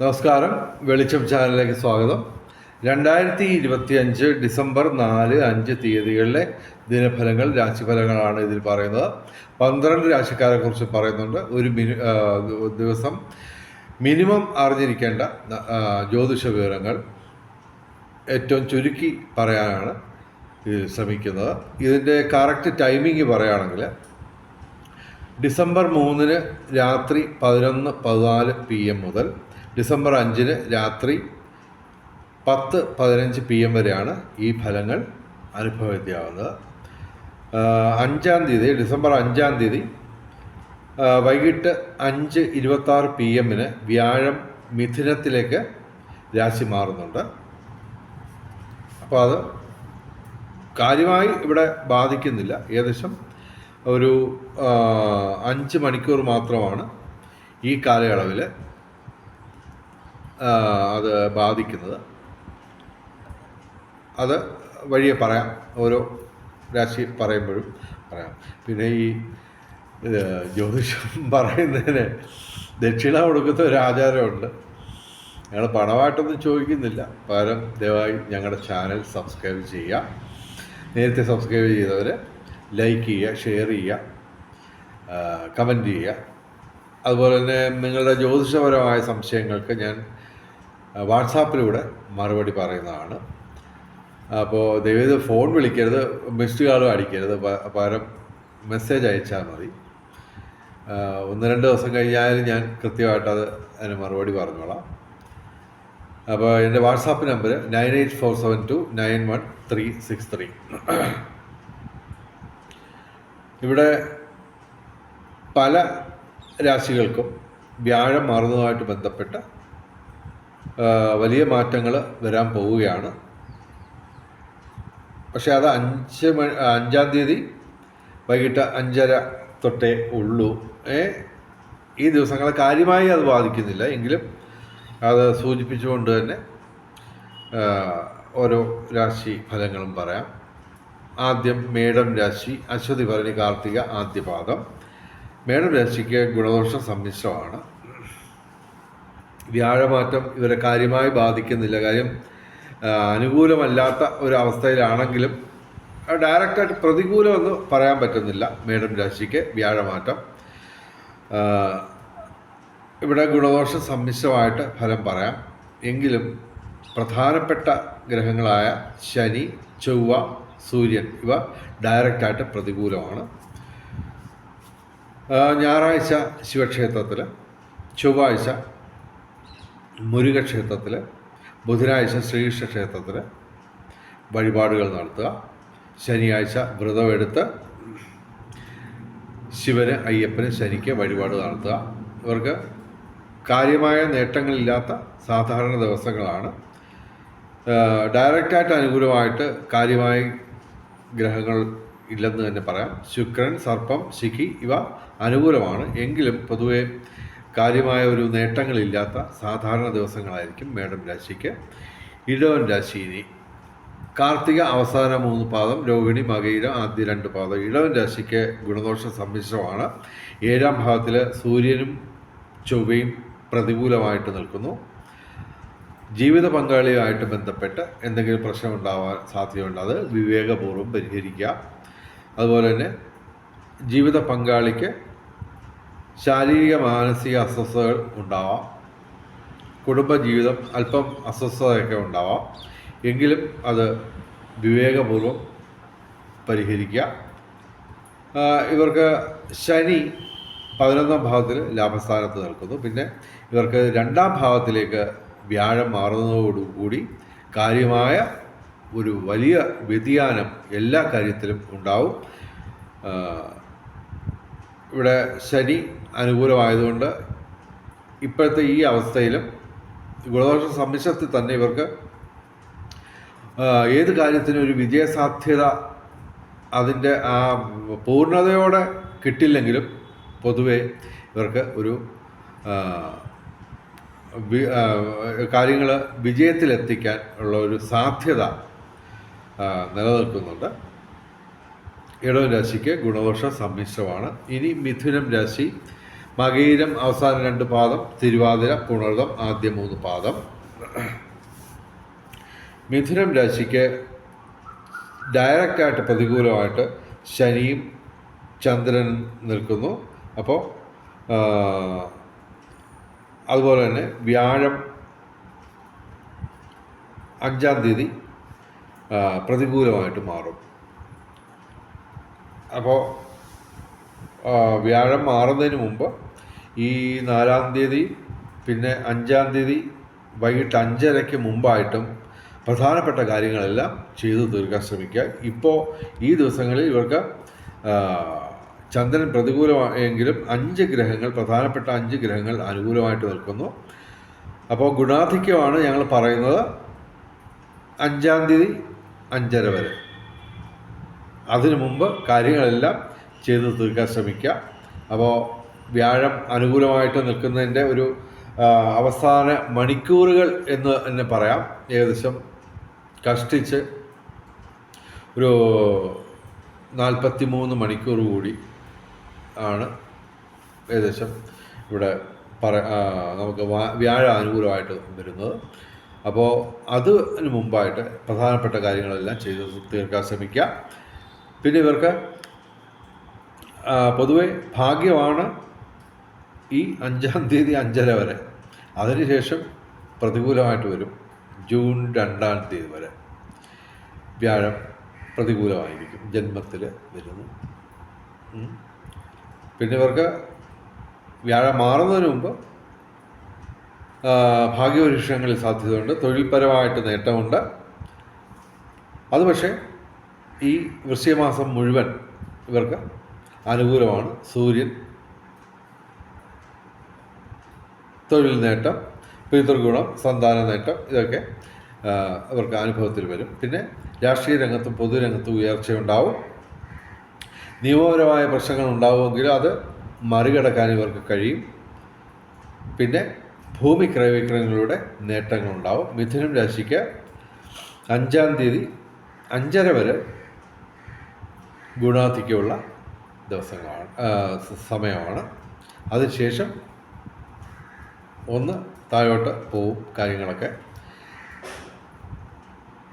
നമസ്കാരം. വെളിച്ചം ചാനലിലേക്ക് സ്വാഗതം. രണ്ടായിരത്തി ഇരുപത്തി അഞ്ച് ഡിസംബർ നാല് അഞ്ച് തീയതികളിലെ ദിനഫലങ്ങൾ രാശിഫലങ്ങളാണ് ഇതിൽ പറയുന്നത്. പന്ത്രണ്ട് രാശിക്കാരെ കുറിച്ച് പറയുന്നുണ്ട്. ഒരു മിനി ദിവസം മിനിമം അറിഞ്ഞിരിക്കേണ്ട ജ്യോതിഷ വിവരങ്ങൾ ഏറ്റവും ചുരുക്കി പറയാനാണ് ശ്രമിക്കുന്നത്. ഇതിന്റെ കറക്റ്റ് ടൈമിംഗ് പറയുകയാണെങ്കിൽ ഡിസംബർ മൂന്നിന് രാത്രി പതിനൊന്ന് പതിനാല് പി എം മുതൽ ഡിസംബർ അഞ്ചിന് രാത്രി പത്ത് പതിനഞ്ച് പി എം വരെയാണ് ഈ ഫലങ്ങൾ അനുഭവവേദ്യമാവുന്നത് ആഹ് അഞ്ചാം തീയതി ഡിസംബർ അഞ്ചാം തീയതി വൈകിട്ട് അഞ്ച് ഇരുപത്താറ് പി എമ്മിന് വ്യാഴം മിഥുനത്തിലേക്ക് രാശി മാറുന്നുണ്ട്. അപ്പോൾ അത് കാര്യമായി ഇവിടെ ബാധിക്കുന്നില്ല. ഏകദേശം ഒരു അഞ്ച് മണിക്കൂർ മാത്രമാണ് ഈ കാലയളവിൽ അത് ബാധിക്കുന്നത്. അത് വഴിയെ പറയാം. ഓരോ രാശി പറയുമ്പോഴും പറയാം. പിന്നെ ഈ ജ്യോതിഷം പറയുന്നതിന് ദക്ഷിണ കൊടുക്കുന്ന ഒരു ആചാരമുണ്ട്. ഞങ്ങൾ പണമായിട്ടൊന്നും ചോദിക്കുന്നില്ല. പകരം ദയവായി ഞങ്ങളുടെ ചാനൽ സബ്സ്ക്രൈബ് ചെയ്യുക. നേരത്തെ സബ്സ്ക്രൈബ് ചെയ്തവർ ലൈക്ക് ചെയ്യുക ഷെയർ ചെയ്യുക കമന്റ് ചെയ്യുക. അതുപോലെ തന്നെ നിങ്ങളുടെ ജ്യോതിഷപരമായ സംശയങ്ങൾക്ക് ഞാൻ വാട്സാപ്പിലൂടെ മറുപടി പറയുന്നതാണ്. അപ്പോൾ ദയവേത് ഫോൺ വിളിക്കരുത് മിസ്ഡ് കാളും അടിക്കരുത് പകരം മെസ്സേജ് അയച്ചാൽ മതി. ഒന്ന് രണ്ട് ദിവസം കഴിഞ്ഞാലും ഞാൻ കൃത്യമായിട്ട് അത് അതിന് മറുപടി പറഞ്ഞോളാം. അപ്പോൾ എന്റെ WhatsApp number nine eight four seven two nine one three six three. ഇവിടെ പല രാശികൾക്കും വ്യാഴം മാറുന്നതുമായിട്ട് ബന്ധപ്പെട്ട് വലിയ മാറ്റങ്ങൾ വരാൻ പോവുകയാണ്. പക്ഷേ അത് അഞ്ച് മണി അഞ്ചാം തീയതി വൈകിട്ട് അഞ്ചര തൊട്ടേ ഉള്ളൂ. ഈ ദിവസങ്ങളെ കാര്യമായി അത് ബാധിക്കുന്നില്ല. എങ്കിലും അത് സൂചിപ്പിച്ചുകൊണ്ട് തന്നെ ഓരോ രാശി ഫലങ്ങളും പറയാം. ആദ്യം മേടം രാശി അശ്വതി ഭരണി കാർത്തിക ആദ്യപാദം മേടം രാശിക്ക് ഗുണദോഷ സമ്മിശ്രമാണ്. വ്യാഴമാറ്റം ഇവരെ കാര്യമായി ബാധിക്കുന്നില്ല. കാര്യം അനുകൂലമല്ലാത്ത ഒരു ഡയറക്റ്റായിട്ട് പ്രതികൂലമെന്ന് പറയാൻ പറ്റുന്നില്ല മേഡം രാശിക്ക് വ്യാഴമാറ്റം. ഇവിടെ ഗുണദോഷ സമ്മിശ്രമായിട്ട് ഫലം പറയാം. എങ്കിലും പ്രധാനപ്പെട്ട ഗ്രഹങ്ങളായ ശനി ചൊവ്വ സൂര്യൻ ഇവ ഡയറക്റ്റായിട്ട് പ്രതികൂലമാണ്. ഞായറാഴ്ച ശിവക്ഷേത്രത്തിൽ ചൊവ്വാഴ്ച മുരുകക്ഷേത്രത്തിൽ ബുധനാഴ്ച ശ്രീകൃഷ്ണ ക്ഷേത്രത്തിൽ വഴിപാടുകൾ നടത്തുക. ശനിയാഴ്ച വ്രതമെടുത്ത് ശിവന് അയ്യപ്പന് ശനിക്ക് വഴിപാട് നടത്തുക. ഇവർക്ക് കാര്യമായ നേട്ടങ്ങളില്ലാത്ത സാധാരണ ദിവസങ്ങളാണ്. ഡയറക്റ്റായിട്ട് അനുകൂലമായിട്ട് കാര്യമായ ഗ്രഹങ്ങൾ ഇല്ലെന്ന് തന്നെ പറയാം. ശുക്രൻ സർപ്പം ശിഖി ഇവ അനുകൂലമാണ്. എങ്കിലും പൊതുവെ കാര്യമായ ഒരു നേട്ടങ്ങളില്ലാത്ത സാധാരണ ദിവസങ്ങളായിരിക്കും മേടം രാശിക്ക്. ഇടവൻ രാശി ഇനി. കാർത്തിക അവസാന മൂന്ന് പാദം രോഹിണി മകയിലും ആദ്യ രണ്ട് പാദം. ഇടവൻ രാശിക്ക് ഗുണദോഷ സമ്മിശ്രമാണ്. ഏഴാം ഭാവത്തിൽ സൂര്യനും ചൊവ്വയും പ്രതികൂലമായിട്ട് നിൽക്കുന്നു. ജീവിത പങ്കാളിയുമായിട്ട് ബന്ധപ്പെട്ട് എന്തെങ്കിലും പ്രശ്നം ഉണ്ടാവാൻ സാധ്യതയുണ്ട്. അത് വിവേകപൂർവം പരിഹരിക്കുക. അതുപോലെ തന്നെ ജീവിത പങ്കാളിക്ക് ശാരീരിക മാനസിക അസ്വസ്ഥതകൾ ഉണ്ടാവാം. കുടുംബജീവിതം അല്പം അസ്വസ്ഥതയൊക്കെ ഉണ്ടാവാം. എങ്കിലും അത് വിവേകപൂർവം പരിഹരിക്കുക. ഇവർക്ക് ശനി പതിനൊന്നാം ഭാവത്തിൽ ലാഭസ്ഥാനത്ത് നിൽക്കുന്നു. പിന്നെ ഇവർക്ക് രണ്ടാം ഭാവത്തിലേക്ക് വ്യാഴം മാറുന്നതോടുകൂടി കാര്യമായ ഒരു വലിയ വ്യതിയാനം എല്ലാ കാര്യത്തിലും ഉണ്ടാവും. ഇവിടെ ശനി അനുകൂലമായതുകൊണ്ട് ഇപ്പോഴത്തെ ഈ അവസ്ഥയിലും ഗുണദോഷ സമ്മിശ്രത്തിൽ തന്നെ ഇവർക്ക് ഏത് കാര്യത്തിനും ഒരു വിജയസാധ്യത അതിന്റെ ആ പൂർണതയോടെ കിട്ടില്ലെങ്കിലും പൊതുവെ ഇവർക്ക് ഒരു കാര്യങ്ങൾ വിജയത്തിലെത്തിക്കാൻ ഉള്ള ഒരു സാധ്യത നിലനിൽക്കുന്നുണ്ട്. ഇടവൻ രാശിക്ക് ഗുണദോഷ സമ്മിശ്രമാണ്. ഇനി മിഥുനം രാശി മകീരം അവസാന രണ്ട് പാദം തിരുവാതിര പുണർദം ആദ്യ മൂന്ന് പാദം. മിഥുനം രാശിക്ക് ഡയറക്റ്റായിട്ട് പ്രതികൂലമായിട്ട് ശനിയും ചന്ദ്രൻ നിൽക്കുന്നു. അപ്പോൾ അതുപോലെ തന്നെ വ്യാഴം അഞ്ചാം തീയതി പ്രതികൂലമായിട്ട് മാറും. അപ്പോൾ വ്യാഴം മാറുന്നതിന് മുമ്പ് ഈ നാലാം തീയതി പിന്നെ അഞ്ചാം തീയതി വൈകിട്ട് അഞ്ചരയ്ക്ക് മുമ്പായിട്ടും പ്രധാനപ്പെട്ട കാര്യങ്ങളെല്ലാം ചെയ്തു തീർക്കാൻ ശ്രമിക്കുക. ഇപ്പോൾ ഈ ദിവസങ്ങളിൽ ഇവർക്ക് ചന്ദ്രൻ പ്രതികൂലമായെങ്കിലും അഞ്ച് ഗ്രഹങ്ങൾ പ്രധാനപ്പെട്ട അഞ്ച് ഗ്രഹങ്ങൾ അനുകൂലമായിട്ട് നിൽക്കുന്നു. അപ്പോൾ ഗുണാധിക്യമാണ് ഞങ്ങൾ പറയുന്നത് അഞ്ചാം തീയതി അഞ്ചര വരെ. അതിനു മുമ്പ് കാര്യങ്ങളെല്ലാം ചെയ്തു തീർക്കാൻ ശ്രമിക്കുക. അപ്പോൾ വ്യാഴം അനുകൂലമായിട്ട് നിൽക്കുന്നതിന്റെ ഒരു അവസാന മണിക്കൂറുകൾ എന്ന് തന്നെ പറയാം. ഏകദേശം കഷ്ടിച്ച് ഒരു നാൽപ്പത്തി മൂന്ന് മണിക്കൂർ കൂടി ആണ് ഏകദേശം ഇവിടെ പറ നമുക്ക് വ്യാഴ അനുകൂലമായിട്ട് വരുന്നത്. അപ്പോൾ അതിന് മുമ്പായിട്ട് പ്രധാനപ്പെട്ട കാര്യങ്ങളെല്ലാം ചെയ്ത് തീർക്കാൻ ശ്രമിക്കുക. പിന്നെ ഇവർക്ക് പൊതുവെ ഭാഗ്യമാണ് ഈ അഞ്ചാം തീയതി അഞ്ചര വരെ. അതിനുശേഷം പ്രതികൂലമായിട്ട് വരും. ജൂൺ രണ്ടാം തീയതി വരെ. വ്യാഴം പ്രതികൂലമായിരിക്കും. ജന്മത്തിൽ വരുന്നു. പിന്നെ ഇവർക്ക് വ്യാഴം മാറുന്നതിന് മുമ്പ് ഭാഗ്യപരീക്ഷണങ്ങളിൽ സാധ്യതയുണ്ട്. തൊഴിൽപരമായിട്ട് നേട്ടമുണ്ട്. അത് പക്ഷേ ഈ വൃശ്ചികമാസം മുഴുവൻ ഇവർക്ക് അനുകൂലമാണ്. സൂര്യൻ തൊഴിൽ നേട്ടം പിതൃഗുണം സന്താന നേട്ടം ഇതൊക്കെ ഇവർക്ക് അനുഭവത്തിൽ വരും. പിന്നെ രാഷ്ട്രീയ രംഗത്തും പൊതുരംഗത്തും ഉയർച്ചയുണ്ടാവും നിയമപരമായ പ്രശ്നങ്ങൾ ഉണ്ടാവുമെങ്കിലും അത് മറികടക്കാൻ ഇവർക്ക് കഴിയും. പിന്നെ ഭൂമി ക്രയവിക്രയങ്ങളുടെ നേട്ടങ്ങളുണ്ടാവും മിഥുനം രാശിക്ക് അഞ്ചാം തീയതി അഞ്ചര വരെ ഗുണാധിക്യമുള്ള ദിവസങ്ങളാണ് സമയമാണ്. അതിനുശേഷം ഒന്ന് താഴോട്ട് പോവും കാര്യങ്ങളൊക്കെ.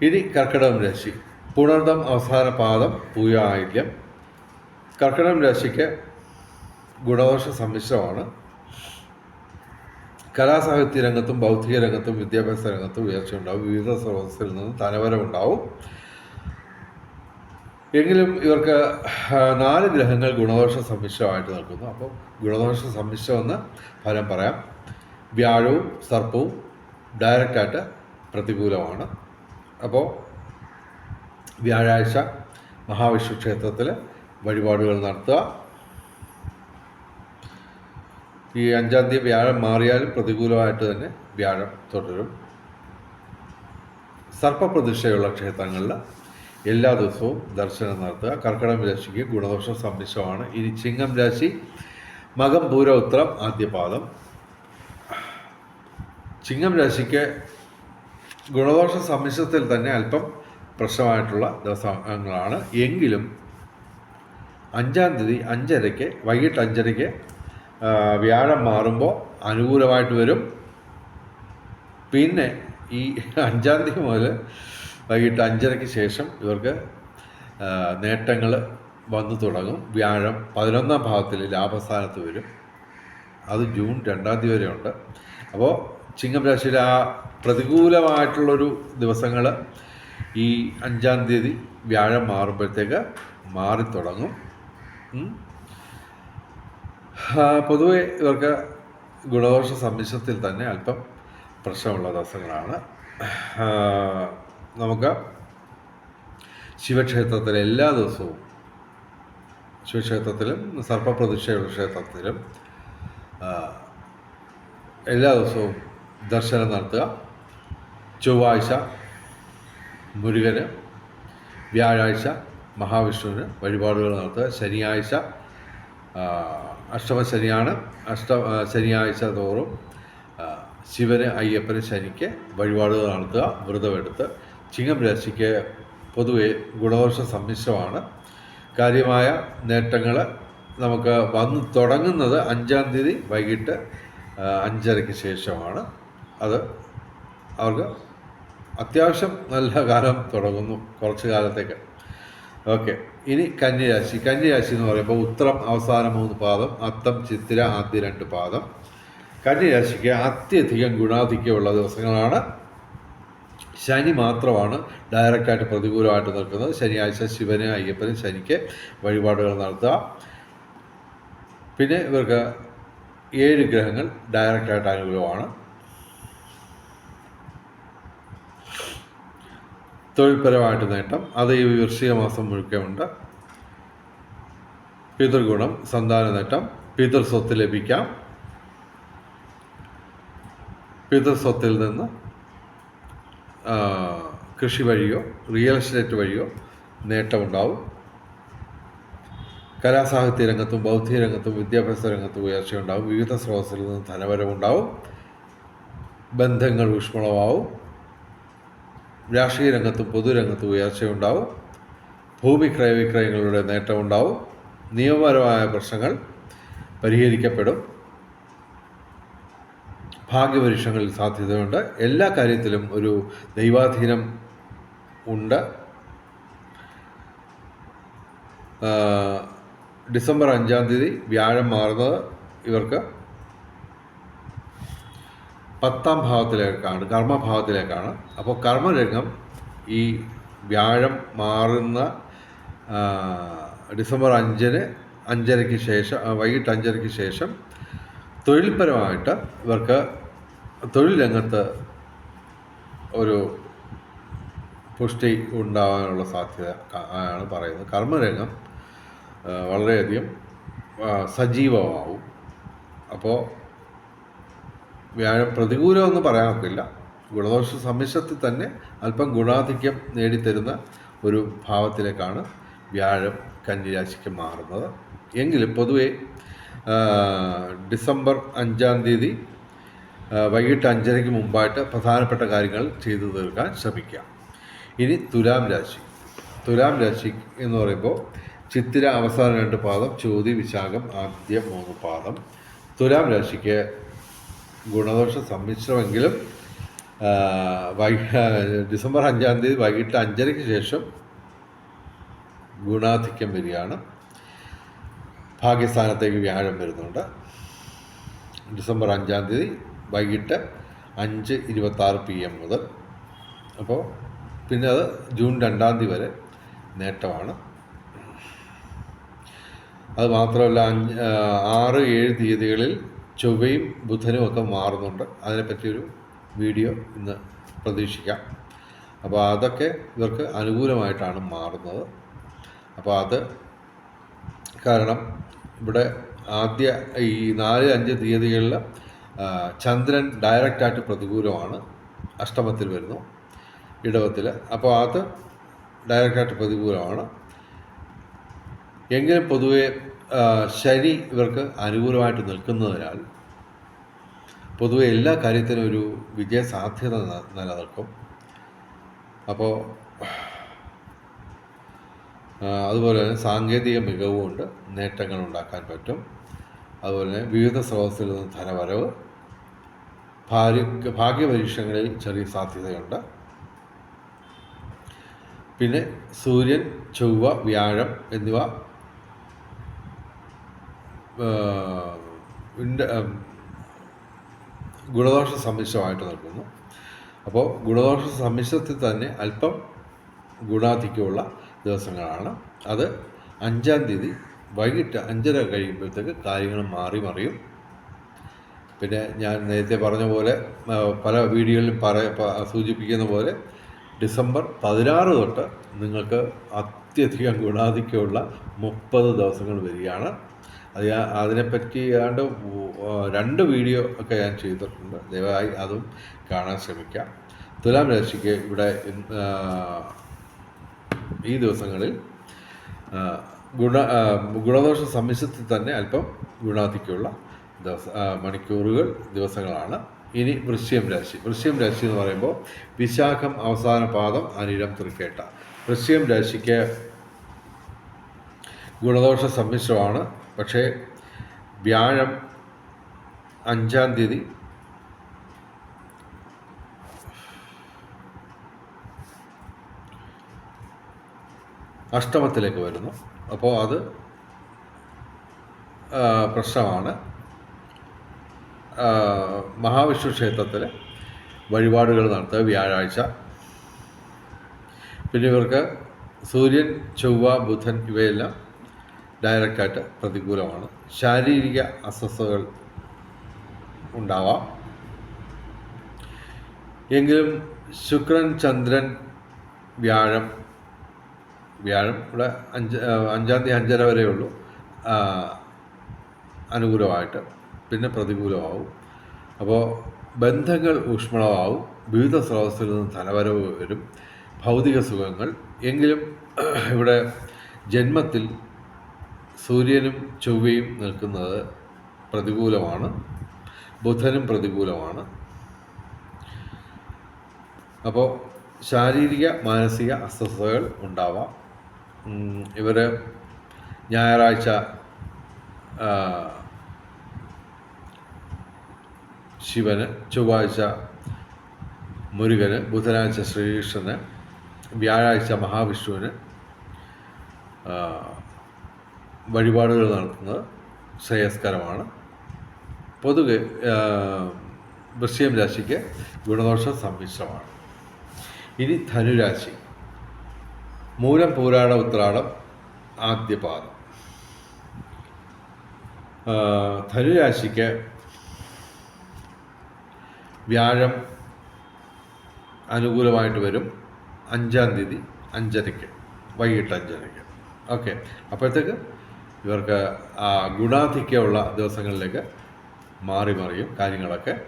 ഇനി കർക്കിടകം രാശി പുണർദം അവസാന പാദം പൂയായില്യം കർക്കിടകം രാശിക്ക് ഗുണദോഷ സമ്മിശ്രമാണ്. കലാസാഹിത്യ രംഗത്തും ബൗദ്ധിക രംഗത്തും വിദ്യാഭ്യാസ രംഗത്തും ഉയർച്ചയുണ്ടാവും. വിവിധ സ്രോതസ്സിൽ നിന്ന് ധനവരവുണ്ടാവും. എങ്കിലും ഇവർക്ക് നാല് ഗ്രഹങ്ങൾ ഗുണദോഷ സമ്മിശ്രമായിട്ട് നിൽക്കുന്നു. അപ്പോൾ ഗുണദോഷ സമ്മിശ്രമെന്ന് ഫലം പറയാം. വ്യാഴവും സർപ്പവും ഡയറക്റ്റായിട്ട് പ്രതികൂലമാണ്. അപ്പോൾ വ്യാഴാഴ്ച മഹാവിഷ്ണു ക്ഷേത്രത്തിൽ വഴിപാടുകൾ നടത്തുക. ഈ അഞ്ചാം തീയതി വ്യാഴം മാറിയാലും പ്രതികൂലമായിട്ട് തന്നെ വ്യാഴം തുടരും. സർപ്പപ്രതിഷ്ഠയുള്ള ക്ഷേത്രങ്ങളിൽ എല്ലാ ദിവസവും ദർശനം നടത്തുക. കർക്കിടകം രാശിക്ക് ഗുണദോഷ സമ്മിശ്രമാണ് ഇനി ചിങ്ങം രാശി മകം പൂര ഉത്രം ആദ്യപാദം. ചിങ്ങം രാശിക്ക് ഗുണദോഷ സമ്മിശ്രത്തിൽ തന്നെ അല്പം പ്രശ്നമായിട്ടുള്ള ദിവസങ്ങളാണ്. എങ്കിലും അഞ്ചാം തീയതി അഞ്ചരയ്ക്ക് വൈകിട്ട് അഞ്ചരയ്ക്ക് വ്യാഴം മാറുമ്പോൾ അനുകൂലമായിട്ട് വരും. പിന്നെ ഈ അഞ്ചാം തീയതി മുതൽ വൈകിട്ട് അഞ്ചരയ്ക്ക് ശേഷം ഇവർക്ക് നേട്ടങ്ങൾ വന്നു തുടങ്ങും. വ്യാഴം പതിനൊന്നാം ഭാഗത്തിൽ ലാഭസ്ഥാനത്ത് വരും. അത് ജൂൺ രണ്ടാം തീയതി വരെ ഉണ്ട് അപ്പോൾ ചിങ്ങം രാശിയിൽ ആ പ്രതികൂലമായിട്ടുള്ളൊരു ദിവസങ്ങൾ ഈ അഞ്ചാം തീയതി വ്യാഴം മാറുമ്പോഴത്തേക്ക് മാറിത്തുടങ്ങും. പൊതുവെ ഇവർക്ക് ഗുണദോഷ സമ്മിശ്രത്തിൽ തന്നെ അല്പം പ്രശ്നമുള്ള ദിവസങ്ങളാണ്. നമുക്ക് ശിവക്ഷേത്രത്തിൽ എല്ലാ ദിവസവും ശിവക്ഷേത്രത്തിലും സർപ്പപ്രതിഷ്ഠയുള്ള ക്ഷേത്രത്തിലും എല്ലാ ദിവസവും ദർശനം നടത്തുക. ചൊവ്വാഴ്ച മുരുകന് വ്യാഴാഴ്ച മഹാവിഷ്ണുവിന് വഴിപാടുകൾ നടത്തുക. ശനിയാഴ്ച അഷ്ടമ അഷ്ടമശനിയാണ് അഷ്ട ശനിയാഴ്ച തോറും ശിവന് അയ്യപ്പന് ശനിക്ക് വഴിപാടുകൾ നടത്തുക. വ്രതമെടുത്ത് ചിങ്ങം രാശിക്ക് പൊതുവെ ഗുണദോഷ സമ്മിശ്രമാണ്. കാര്യമായ നേട്ടങ്ങൾ നമുക്ക് വന്ന് തുടങ്ങുന്നത് അഞ്ചാം തീയതി വൈകിട്ട് അഞ്ചരയ്ക്ക് ശേഷമാണ്. അത് അവർക്ക് അത്യാവശ്യം നല്ല കാലം തുടങ്ങുന്നു കുറച്ച് കാലത്തേക്ക്. ഓക്കെ. ഇനി കന്യരാശി. കന്യരാശി എന്ന് പറയുമ്പോൾ ഉത്തരം അവസാന മൂന്ന് പാദം അത്തം ചിത്തിര ആദ്യ രണ്ട് പാദം. കന്യരാശിക്ക് അത്യധികം ഗുണാധിക്യമുള്ള ദിവസങ്ങളാണ്. ശനി മാത്രമാണ് ഡയറക്റ്റായിട്ട് പ്രതികൂലമായിട്ട് നിൽക്കുന്നത്. ശനിയാഴ്ച ശിവന് അയ്യപ്പന് ശനിക്ക് വഴിപാടുകൾ നടത്തുക. പിന്നെ ഇവർക്ക് ഏഴ് ഗ്രഹങ്ങൾ ഡയറക്റ്റായിട്ട് അനുകൂലമാണ്. തൊഴിൽപരമായിട്ട് നേട്ടം. അത് ഈ വൃശ്ചിക മാസം മുഴുക്കുണ്ട് പിതൃഗുണം സന്താന നേട്ടം പിതൃസ്വത്ത് ലഭിക്കാം. പിതൃസ്വത്തിൽ നിന്ന് കൃഷി വഴിയോ റിയൽ എസ്റ്റേറ്റ് വഴിയോ നേട്ടമുണ്ടാവും. കലാസാഹിത്യ രംഗത്തും ബൗദ്ധിക രംഗത്തും വിദ്യാഭ്യാസ രംഗത്തും ഉയർച്ചയുണ്ടാവും. വിവിധ സ്രോതസ്സിൽ നിന്ന് ധനപരമുണ്ടാവും ബന്ധങ്ങൾ ഊഷ്മളമാവും. രാഷ്ട്രീയ രംഗത്തും പൊതുരംഗത്തും ഉയർച്ചയുണ്ടാവും. ഭൂമി ക്രയവിക്രയങ്ങളുടെ നേട്ടമുണ്ടാവും. നിയമപരമായ പ്രശ്നങ്ങൾ പരിഹരിക്കപ്പെടും. ഭാഗ്യപരീക്ഷങ്ങളിൽ സാധ്യതയുണ്ട്. എല്ലാ കാര്യത്തിലും ഒരു ദൈവാധീനം ഉണ്ട്. ഡിസംബർ അഞ്ചാം തീയതി വ്യാഴം മാറുന്നത് ഇവർക്ക് പത്താം ഭാവത്തിലേക്കാണ് കർമ്മഭാവത്തിലേക്കാണ്. അപ്പോൾ കർമ്മരംഗം ഈ വ്യാഴം മാറുന്ന ഡിസംബർ അഞ്ചിന് അഞ്ചരയ്ക്ക് ശേഷം വൈകിട്ട് അഞ്ചരയ്ക്ക് ശേഷം തൊഴിൽപരമായിട്ട് ഇവർക്ക് തൊഴിൽ രംഗത്ത് ഒരു പുഷ്ടി ഉണ്ടാകാനുള്ള സാധ്യത ആണ് പറയുന്നത്. കർമ്മരംഗം വളരെയധികം സജീവമാവും. അപ്പോൾ വ്യാഴം പ്രതികൂലമെന്ന് പറയാൻ ഒക്കില്ല. ഗുണദോഷ സമ്മിശ്രത്തിൽ തന്നെ അല്പം ഗുണാധിക്യം നേടിത്തരുന്ന ഒരു ഭാവത്തിലേക്കാണ് വ്യാഴം കന്നിരാശിക്ക് മാറുന്നത്. എങ്കിലും പൊതുവേ ഡിസംബർ അഞ്ചാം തീയതി വൈകിട്ട് അഞ്ചരയ്ക്ക് മുമ്പായിട്ട് പ്രധാനപ്പെട്ട കാര്യങ്ങൾ ചെയ്തു തീർക്കാൻ ശ്രമിക്കാം ഇനി തുലാം രാശി. തുലാം രാശി എന്ന് പറയുമ്പോൾ ചിത്തിര അവസാന രണ്ട് പാദം ചോതി വിശാഖം ആദ്യ മൂന്ന് പാദം. തുലാം രാശിക്ക് ഗുണദോഷ സമ്മിശ്രമെങ്കിലും വൈ ഡിസംബർ അഞ്ചാം തീയതി വൈകിട്ട് അഞ്ചരയ്ക്ക് ശേഷം ഗുണാധിക്യം വരികയാണ്. ഭാഗ്യസ്ഥാനത്തേക്ക് വ്യാഴം വരുന്നുണ്ട്. ഡിസംബർ അഞ്ചാം തീയതി വൈകിട്ട് അഞ്ച് ഇരുപത്താറ് പി എം മുതൽ. അപ്പോൾ പിന്നെ അത് ജൂൺ രണ്ടാം തീയതി വരെ നേട്ടമാണ്. അത് മാത്രമല്ല അഞ്ച് ആറ് ഏഴ് തീയതികളിൽ ചൊവ്വയും ബുധനും ഒക്കെ മാറുന്നുണ്ട്. അതിനെപ്പറ്റിയൊരു വീഡിയോ ഇന്ന് പ്രതീക്ഷിക്കാം. അപ്പോൾ അതൊക്കെ ഇവർക്ക് അനുകൂലമായിട്ടാണ് മാറുന്നത്. അപ്പോൾ അത് കാരണം ഇവിടെ ആദ്യ ഈ നാല് അഞ്ച് തീയതികളിൽ ചന്ദ്രൻ ഡയറക്റ്റായിട്ട് പ്രതികൂലമാണ്. അഷ്ടമത്തിൽ വരുന്നു ഇടവത്തിൽ അപ്പോൾ അത് ഡയറക്റ്റായിട്ട് പ്രതികൂലമാണ്. എങ്കിലും പൊതുവെ ശരി ഇവർക്ക് അനുകൂലമായിട്ട് നിൽക്കുന്നതിനാൽ പൊതുവെ എല്ലാ കാര്യത്തിനും ഒരു വിജയ സാധ്യത ന- നിലനിൽക്കും. അപ്പോൾ അതുപോലെ തന്നെ സാങ്കേതിക മികവുകൊണ്ട് നേട്ടങ്ങൾ ഉണ്ടാക്കാൻ പറ്റും. അതുപോലെ തന്നെ വിവിധ സ്രോതസ്സിൽ നിന്ന് ധനവരവ് ഭാര്യ ഭാഗ്യപരീക്ഷങ്ങളിൽ ചെറിയ സാധ്യതയുണ്ട്. പിന്നെ സൂര്യൻ ചൊവ്വ വ്യാഴം എന്നിവ ഗുണദോഷ സമ്മിശ്രമായിട്ട് നിൽക്കുന്നു. അപ്പോൾ ഗുണദോഷ സമ്മിശ്രത്തിൽ തന്നെ അല്പം ഗുണാധിക്യമുള്ള ദിവസങ്ങളാണ്. അത് അഞ്ചാം തീയതി വൈകിട്ട് അഞ്ചര കഴിയുമ്പോഴത്തേക്ക് കാര്യങ്ങൾ മാറി മറിയും. പിന്നെ ഞാൻ നേരത്തെ പറഞ്ഞ പോലെ പല വീഡിയോയിലും പറ സൂചിപ്പിക്കുന്ന പോലെ ഡിസംബർ പതിനാറ് തൊട്ട് നിങ്ങൾക്ക് അത്യധികം ഗുണാധിക്യമുള്ള മുപ്പത് ദിവസങ്ങൾ വരികയാണ്. അത് ഞാൻ അതിനെപ്പറ്റി ഏതാണ്ട് രണ്ട് വീഡിയോ ഒക്കെ ഞാൻ ചെയ്തിട്ടുണ്ട്. ദയവായി അതും കാണാൻ ശ്രമിക്കാം. തുലാം രാശിക്ക് ഇവിടെ ഈ ദിവസങ്ങളിൽ ഗുണ ഗുണദോഷ സമ്മിശ്രത്തിൽ തന്നെ അല്പം ഗുണാധിക്യമുള്ള ദിവസ മണിക്കൂറുകൾ ദിവസങ്ങളാണ്. ഇനി വൃശ്യം രാശി. വൃശ്യം രാശി എന്ന് പറയുമ്പോൾ വിശാഖം അവസാന പാദം അനിരം തൃക്കേട്ട. വൃശ്യം രാശിക്ക് ഗുണദോഷ സമ്മിശ്രമാണ്. പക്ഷേ വ്യാഴം അഞ്ചാം തീയതി അഷ്ടമത്തിലേക്ക് വരുന്നു. അപ്പോൾ അത് പ്രശ്നമാണ്. മഹാവിഷ്ണു ക്ഷേത്രത്തിൽ വഴിപാടുകൾ നടത്തുക വ്യാഴാഴ്ച. പിന്നെ ഇവർക്ക് സൂര്യൻ ചൊവ്വ ബുധൻ ഇവയെല്ലാം ഡയറക്റ്റായിട്ട് പ്രതികൂലമാണ്. ശാരീരിക അസ്വസ്ഥതകൾ ഉണ്ടാവാം. എങ്കിലും ശുക്രൻ ചന്ദ്രൻ വ്യാഴം വ്യാഴം ഇവിടെ അഞ്ച് അഞ്ചാം തീയതി അഞ്ചര വരെയുള്ളൂ. അനുകൂലമായിട്ട്. പിന്നെ പ്രതികൂലമാവും. അപ്പോൾ ബന്ധങ്ങൾ ഊഷ്മളമാവും. വിവിധ സ്രോതസ്സിൽ നിന്ന് ധനവരവ് വരും. ഭൗതിക സുഖങ്ങൾ. എങ്കിലും ഇവിടെ ജന്മത്തിൽ സൂര്യനും ചൊവ്വയും നിൽക്കുന്നത് പ്രതികൂലമാണ്. ബുധനും പ്രതികൂലമാണ്. അപ്പോൾ ശാരീരിക മാനസിക അസ്വസ്ഥതകൾ ഉണ്ടാവാം. ഇവർ ഞായറാഴ്ച ആ, ശിവന് ചൊവ്വാഴ്ച മുരുകന് ബുധനാഴ്ച ശ്രീകൃഷ്ണന് വ്യാഴാഴ്ച മഹാവിഷ്ണുവിന് വഴിപാടുകൾ നടത്തുന്നത് ശ്രേയസ്കരമാണ്. പൊതുവെ വൃശ്യം രാശിക്ക് ഗുണദോഷ സമ്മിശ്രമാണ്. ഇനി ധനുരാശി. മൂലം പൂരാട ഉത്രാടം ആദ്യപാദം. ധനുരാശിക്ക് വ്യാഴം അനുകൂലമായിട്ട് വരും. അഞ്ചാം തീയതി അഞ്ചരയ്ക്ക്. വൈകിട്ട് അഞ്ചരയ്ക്ക്. ഓക്കെ. അപ്പോഴത്തേക്ക് ഇവർക്ക് ആ ഗുണാധിക്യമുള്ള ദിവസങ്ങളിലേക്ക് മാറി മറിയും കാര്യങ്ങളൊക്കെ.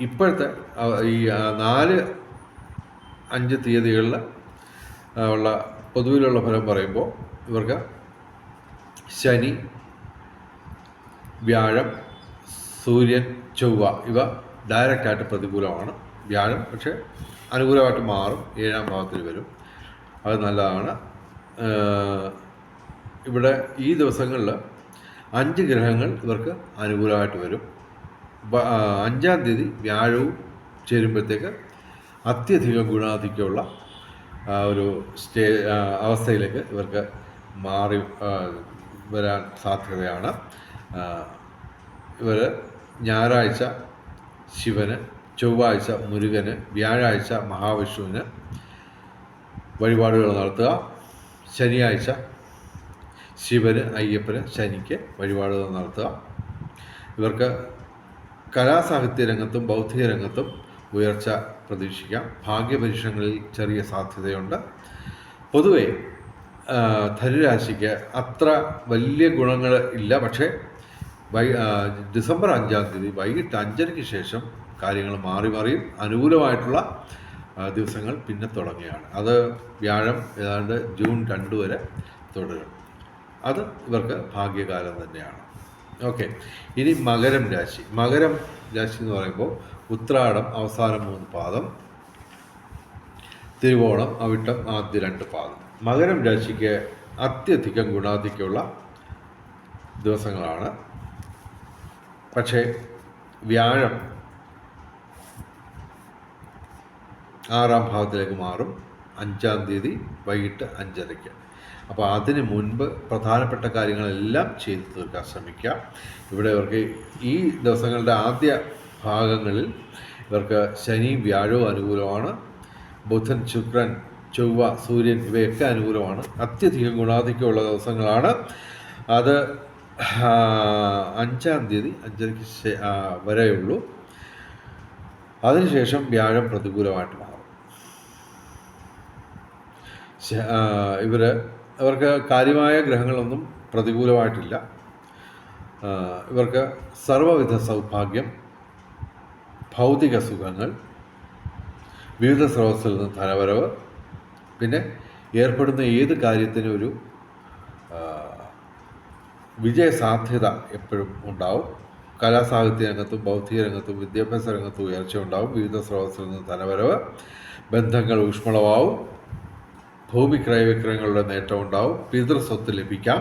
ഇപ്പോഴത്തെ ഈ നാല് അഞ്ച് തീയതികളിൽ ഉള്ള പൊതുവിലുള്ള ഫലം പറയുമ്പോൾ ഇവർക്ക് ശനി വ്യാഴം സൂര്യൻ ചൊവ്വ ഇവ ഡയറക്റ്റായിട്ട് പ്രതികൂലമാണ്. വ്യാഴം പക്ഷേ അനുകൂലമായിട്ട് മാറും. ഏഴാം ഭാവത്തിൽ വരും. അത് നല്ലതാണ്. ഇവിടെ ഈ ദിവസങ്ങളിൽ അഞ്ച് ഗ്രഹങ്ങൾ ഇവർക്ക് അനുകൂലമായിട്ട് വരും. അഞ്ചാം തീയതി വ്യാഴവും ചേരുമ്പോഴത്തേക്ക് അത്യധികം ഗുണാധിക്യമുള്ള ഒരു സ്റ്റേ അവസ്ഥയിലേക്ക് ഇവർക്ക് മാറി വരാൻ സാധ്യതയാണ്. ഇവർ ഞായറാഴ്ച ശിവന് ചൊവ്വാഴ്ച മുരുകന് വ്യാഴാഴ്ച മഹാവിഷ്ണുവിന് വഴിപാടുകൾ നടത്തുക. ശനിയാഴ്ച ശിവന് അയ്യപ്പന് ശനിക്ക് വഴിപാടുകൾ നടത്തുക. ഇവർക്ക് കലാസാഹിത്യ രംഗത്തും ബൗദ്ധിക രംഗത്തും ഉയർച്ച പ്രതീക്ഷിക്കാം. ഭാഗ്യപരീക്ഷണങ്ങളിൽ ചെറിയ സാധ്യതയുണ്ട്. പൊതുവെ ധനുരാശിക്ക് അത്ര വലിയ ഗുണങ്ങൾ ഇല്ല. പക്ഷേ വൈ ഡിസംബർ അഞ്ചാം തീയതി വൈകിട്ട് അഞ്ചരയ്ക്ക് ശേഷം കാര്യങ്ങൾ മാറി മാറിയും. അനുകൂലമായിട്ടുള്ള ദിവസങ്ങൾ പിന്നെ തുടങ്ങുകയാണ്. അത് വ്യാഴം ഏതാണ്ട് ജൂൺ രണ്ട് വരെ തുടരും. അത് ഇവർക്ക് ഭാഗ്യകാലം തന്നെയാണ്. ഓക്കെ. ഇനി മകരം രാശി. മകരം രാശി എന്ന് പറയുമ്പോൾ ഉത്രാടം അവസാനം മൂന്ന് പാദം തിരുവോണം അവിട്ടം ആദ്യ രണ്ട് പാദം. മകരം രാശിക്ക് അത്യധികം ഗുണാധിക്യമുള്ള ദിവസങ്ങളാണ്. പക്ഷേ വ്യാഴം ആറാം ഭാവത്തിലേക്ക് മാറും. അഞ്ചാം തീയതി വൈകിട്ട് അഞ്ചരയ്ക്ക്. അപ്പോൾ അതിന് മുൻപ് പ്രധാനപ്പെട്ട കാര്യങ്ങളെല്ലാം ചെയ്തു തീർക്കാൻ ശ്രമിക്കാം. ഇവിടെ ഇവർക്ക് ഈ ദിവസങ്ങളുടെ ആദ്യ ഭാഗങ്ങളിൽ ഇവർക്ക് ശനി വ്യാഴവും അനുകൂലമാണ്. ബുധൻ ശുക്രൻ ചൊവ്വ സൂര്യൻ ഇവയൊക്കെ അനുകൂലമാണ്. അത്യധികം ഗുണാധിക്യമുള്ള ദിവസങ്ങളാണ്. അത് അഞ്ചാം തീയതി അഞ്ചരയ്ക്ക് വരെയുള്ളൂ അതിനുശേഷം വ്യാഴം പ്രതികൂലമായിട്ട് മാറും. ഇവർ ഇവർക്ക് കാര്യമായ ഗ്രഹങ്ങളൊന്നും പ്രതികൂലമായിട്ടില്ല. ഇവർക്ക് സർവവിധ സൗഭാഗ്യം ഭൗതിക സുഖങ്ങൾ വിവിധ സ്രോതസ്സിൽ നിന്ന് ധനവരവ് പിന്നെ ഏർപ്പെടുന്ന ഏത് കാര്യത്തിനും ഒരു വിജയസാധ്യത എപ്പോഴും ഉണ്ടാവും. കലാസാഹിത്യ രംഗത്തും ബൗദ്ധിക രംഗത്തും വിദ്യാഭ്യാസ രംഗത്തും ഉയർച്ച ഉണ്ടാവും. വിവിധ സ്രോതസ്സിൽ നിന്ന് ധനവരവ് ബന്ധങ്ങൾ ഊഷ്മളമാവും. ഭൂമി ക്രയവിക്രയങ്ങളുടെ നേട്ടം ഉണ്ടാവും. പിതൃസ്വത്ത് ലഭിക്കാം.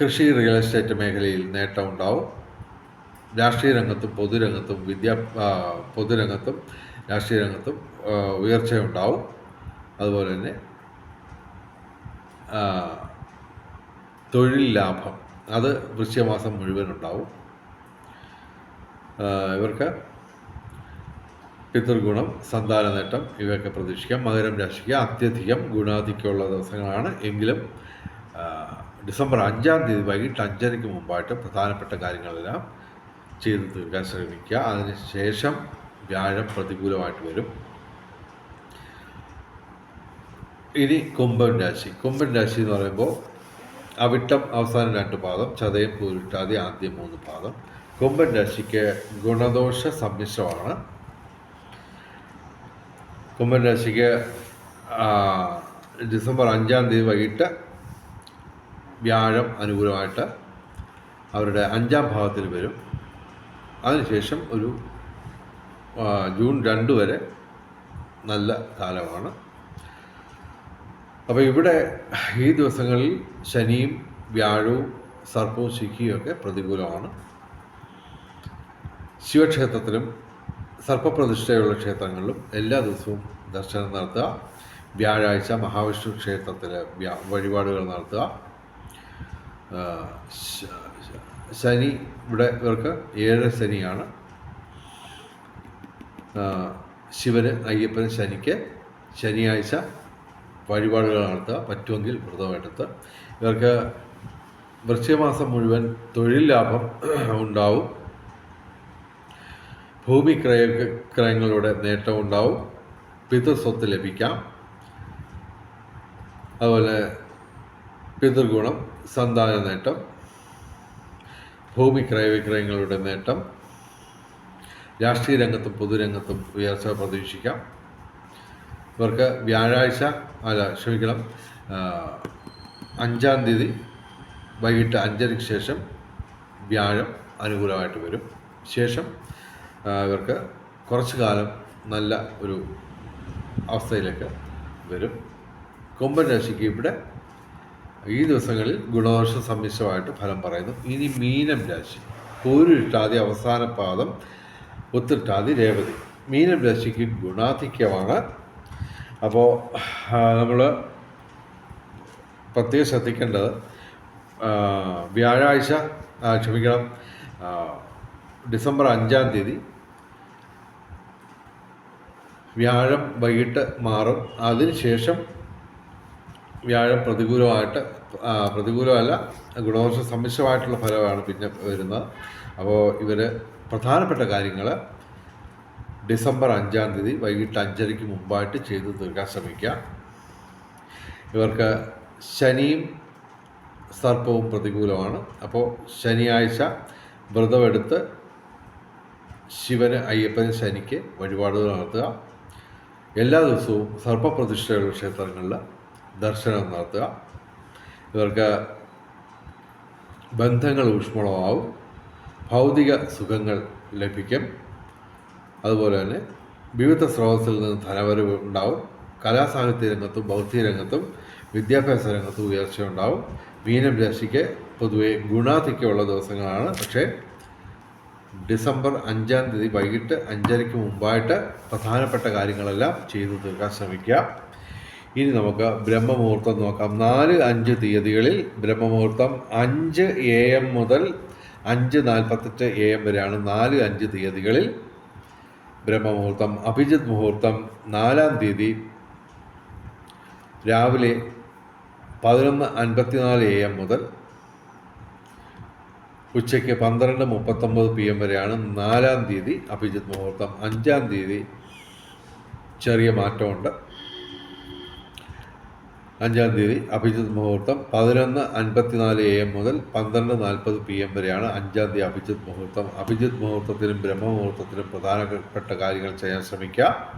കൃഷി റിയൽ എസ്റ്റേറ്റ് മേഖലയിൽ നേട്ടം ഉണ്ടാവും. രാഷ്ട്രീയ രംഗത്തും പൊതുരംഗത്തും വിദ്യാ പൊതുരംഗത്തും രാഷ്ട്രീയ രംഗത്തും ഉയർച്ചയുണ്ടാവും. അതുപോലെ തന്നെ തൊഴിൽ ലാഭം. അത് വൃശ്യമാസം മുഴുവൻ ഉണ്ടാവും. ഇവർക്ക് പിതൃഗുണം സന്താന നേട്ടം ഇവയൊക്കെ പ്രതീക്ഷിക്കാം. മകരം രാശിക്ക് അത്യധികം ഗുണാധിക്യമുള്ള ദിവസങ്ങളാണ്. എങ്കിലും ഡിസംബർ അഞ്ചാം തീയതി വൈകിട്ട് അഞ്ചരയ്ക്ക് മുമ്പായിട്ട് പ്രധാനപ്പെട്ട കാര്യങ്ങളെല്ലാം ചെയ്തു തീർക്കാൻ ശ്രമിക്കുക. അതിനുശേഷം വ്യാഴം പ്രതികൂലമായിട്ട് വരും. ഇനി കുംഭൻ രാശി. കുംഭൻ രാശി എന്ന് പറയുമ്പോൾ അവിട്ടം അവസാനം രണ്ട് പാദം ചതയം പൂരിട്ടാതി ആദ്യം മൂന്ന് പാദം. കുംഭൻ രാശിക്ക് ഗുണദോഷ സമ്മിശ്രമാണ്. കുംഭൻ രാശിക്ക് ഡിസംബർ അഞ്ചാം തീയതി വൈകിട്ട് വ്യാഴം അനുകൂലമായിട്ട് അവരുടെ അഞ്ചാം ഭാഗത്തിൽ വരും. അതിനുശേഷം ഒരു ജൂൺ രണ്ട് വരെ നല്ല കാലമാണ്. അപ്പോൾ ഇവിടെ ഈ ദിവസങ്ങളിൽ ശനിയും വ്യാഴവും സർപ്പവും ശിഖിയും ഒക്കെ പ്രതികൂലമാണ്. ശിവക്ഷേത്രത്തിലും സർപ്പപ്രതിഷ്ഠയുള്ള ക്ഷേത്രങ്ങളിലും എല്ലാ ദിവസവും ദർശനം നടത്തുക. വ്യാഴാഴ്ച മഹാവിഷ്ണു ക്ഷേത്രത്തിൽ വഴിപാടുകൾ നടത്തുക. ശനി ഇവിടെ ഇവർക്ക് ഏഴ് ശനിയാണ്. ശിവന് അയ്യപ്പന് ശനിക്ക് ശനിയാഴ്ച വഴിപാടുകൾ നടത്തുക പറ്റുമെങ്കിൽ വ്രതമെടുത്ത്. ഇവർക്ക് വൃശ്ചികമാസം മുഴുവൻ തൊഴിൽ ലാഭം ഉണ്ടാവും. ഭൂമി ക്രയ ക്രയങ്ങളുടെ നേട്ടം ഉണ്ടാവും. പിതൃസ്വത്ത് ലഭിക്കാം. അതുപോലെ പിതൃഗുണം സന്താന നേട്ടം ഭൂമി ക്രയവിക്രയങ്ങളുടെ നേട്ടം രാഷ്ട്രീയ രംഗത്തും പൊതുരംഗത്തും ഉയർച്ച പ്രതീക്ഷിക്കാം. ഇവർക്ക് വ്യാഴാഴ്ച അല്ല ക്ഷമിക്കണം അഞ്ചാം തീയതി വൈകിട്ട് അഞ്ചരയ്ക്ക് ശേഷം വ്യാഴം അനുകൂലമായിട്ട് വരും. ശേഷം ഇവർക്ക് കുറച്ച് കാലം നല്ല ഒരു അവസ്ഥയിലേക്ക് വരും. കൊമ്പൻ രാശിക്ക് ഇവിടെ ഈ ദിവസങ്ങളിൽ ഗുണദോഷ സമ്മിശ്രമായിട്ട് ഫലം പറയുന്നു. ഇനി മീനം രാശി. പൂരിട്ടാതി അവസാന പാദം ഉത്തിട്ടാതി രേവതി. മീനം രാശിക്ക് ഗുണാധിക്യമാണ്. അപ്പോൾ നമ്മൾ പ്രത്യേകം ശ്രദ്ധിക്കേണ്ടത് വ്യാഴാഴ്ച ക്ഷമിക്കണം ഡിസംബർ അഞ്ചാം തീയതി വ്യാഴം വൈകിട്ട് മാറും. അതിനുശേഷം വ്യാഴം പ്രതികൂലമായിട്ട് പ്രതികൂലമല്ല ഗുണദോഷ സമ്മിശ്രമായിട്ടുള്ള ഫലമാണ് പിന്നെ വരുന്നത്. അപ്പോൾ ഇവർ പ്രധാനപ്പെട്ട കാര്യങ്ങൾ ഡിസംബർ അഞ്ചാം തീയതി വൈകിട്ട് അഞ്ചരയ്ക്ക് മുമ്പായിട്ട് ചെയ്തു തീർക്കാൻ ശ്രമിക്കാം ഇവർക്ക് ശനിയും സർപ്പവും പ്രതികൂലമാണ്. അപ്പോൾ ശനിയാഴ്ച വ്രതമെടുത്ത് ശിവന് അയ്യപ്പന് ശനിക്ക് വഴിപാടുകൾ നടത്തുക. എല്ലാ ദിവസവും സർപ്പപ്രതിഷ്ഠയുള്ള ക്ഷേത്രങ്ങളിൽ ദർശനം നടത്തുക. ഇവർക്ക് ബന്ധങ്ങൾ ഊഷ്മളമാവും. ഭൗതിക സുഖങ്ങൾ ലഭിക്കും. അതുപോലെ തന്നെ വിവിധ സ്രോതസ്സിൽ നിന്ന് ധനവരവ് ഉണ്ടാവും. കലാസാഹിത്യ രംഗത്തും ബൗദ്ധിക രംഗത്തും വിദ്യാഭ്യാസ രംഗത്തും ഉയർച്ച ഉണ്ടാവും. മീനം രാശിക്ക് പൊതുവെ ഗുണാധിക്യമുള്ള ദിവസങ്ങളാണ്. പക്ഷേ ഡിസംബർ അഞ്ചാം തീയതി വൈകിട്ട് അഞ്ചരയ്ക്ക് മുമ്പായിട്ട് പ്രധാനപ്പെട്ട കാര്യങ്ങളെല്ലാം ചെയ്തു തീർക്കാൻ ശ്രമിക്കുക. ഇനി നമുക്ക് ബ്രഹ്മമുഹൂർത്തം നോക്കാം. നാല് അഞ്ച് തീയതികളിൽ ബ്രഹ്മമുഹൂർത്തം അഞ്ച് എ എം മുതൽ അഞ്ച് നാൽപ്പത്തെട്ട് എ എം വരെയാണ് നാല് അഞ്ച് തീയതികളിൽ ബ്രഹ്മമുഹൂർത്തം അഭിജിത് മുഹൂർത്തം നാലാം തീയതി രാവിലെ പതിനൊന്ന് അൻപത്തിനാല് എ എം മുതൽ ഉച്ചയ്ക്ക് പന്ത്രണ്ട് മുപ്പത്തൊമ്പത് പി എം വരെയാണ് നാലാം തീയതി അഭിജിത് മുഹൂർത്തം. അഞ്ചാം തീയതി ചെറിയ മാറ്റമുണ്ട്. അഞ്ചാം തീയതി അഭിജിത് മുഹൂർത്തം പതിനൊന്ന് അൻപത്തിനാല് എ എം മുതൽ പന്ത്രണ്ട് നാൽപ്പത് പി എം വരെയാണ് അഞ്ചാം തീയതി അഭിജിത് മുഹൂർത്തം. അഭിജിത് മുഹൂർത്തത്തിനും ബ്രഹ്മമുഹൂർത്തത്തിനും പ്രധാനപ്പെട്ട കാര്യങ്ങൾ ചെയ്യാൻ ശ്രമിക്കുക.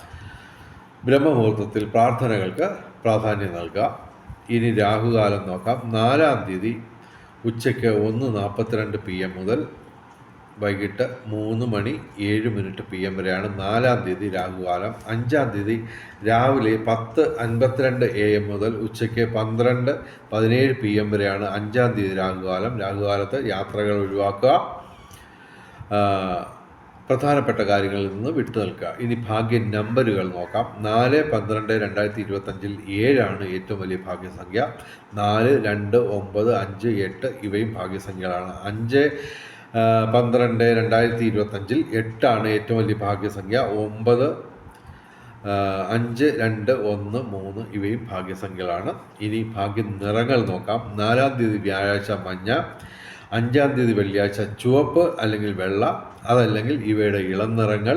ബ്രഹ്മമുഹൂർത്തത്തിൽ പ്രാർത്ഥനകൾക്ക് പ്രാധാന്യം നൽകുക. ഇനി രാഹുകാലം നോക്കാം. നാലാം തീയതി ഉച്ചയ്ക്ക് ഒന്ന് നാൽപ്പത്തിരണ്ട് പി എം മുതൽ വൈകിട്ട് മൂന്ന് മണി ഏഴ് മിനിറ്റ് പി എം വരെയാണ്. നാലാം തീയതി രാഹുകാലം. അഞ്ചാം തീയതി രാവിലെ പത്ത് അൻപത്തിരണ്ട് എ എം മുതൽ ഉച്ചയ്ക്ക് പന്ത്രണ്ട് പതിനേഴ് പി എം വരെയാണ് അഞ്ചാം തീയതി രാഹുകാലം. രാഹുകാലത്ത് യാത്രകൾ ഒഴിവാക്കുക. പ്രധാനപ്പെട്ട കാര്യങ്ങളിൽ നിന്ന് വിട്ടു നിൽക്കുക. ഇനി ഭാഗ്യ നമ്പറുകൾ നോക്കാം. നാല് പന്ത്രണ്ട് രണ്ടായിരത്തി ഇരുപത്തഞ്ചിൽ ഏഴാണ് ഏറ്റവും വലിയ ഭാഗ്യസംഖ്യ. നാല് രണ്ട് ഒമ്പത് അഞ്ച് എട്ട് ഇവയും ഭാഗ്യസംഖ്യകളാണ്. അഞ്ച് പന്ത്രണ്ട് രണ്ടായിരത്തി ഇരുപത്തഞ്ചിൽ എട്ടാണ് ഏറ്റവും വലിയ ഭാഗ്യസംഖ്യ. ഒമ്പത് അഞ്ച് രണ്ട് ഒന്ന് മൂന്ന് ഇവയും ഭാഗ്യസംഖ്യകളാണ്. ഇനി ഭാഗ്യ നിറങ്ങൾ നോക്കാം. നാലാം തീയതി വ്യാഴാഴ്ച മഞ്ഞ അഞ്ചാം തീയതി വെള്ളിയാഴ്ച ചുവപ്പ് അല്ലെങ്കിൽ വെള്ള അതല്ലെങ്കിൽ ഇവയുടെ ഇളം നിറങ്ങൾ.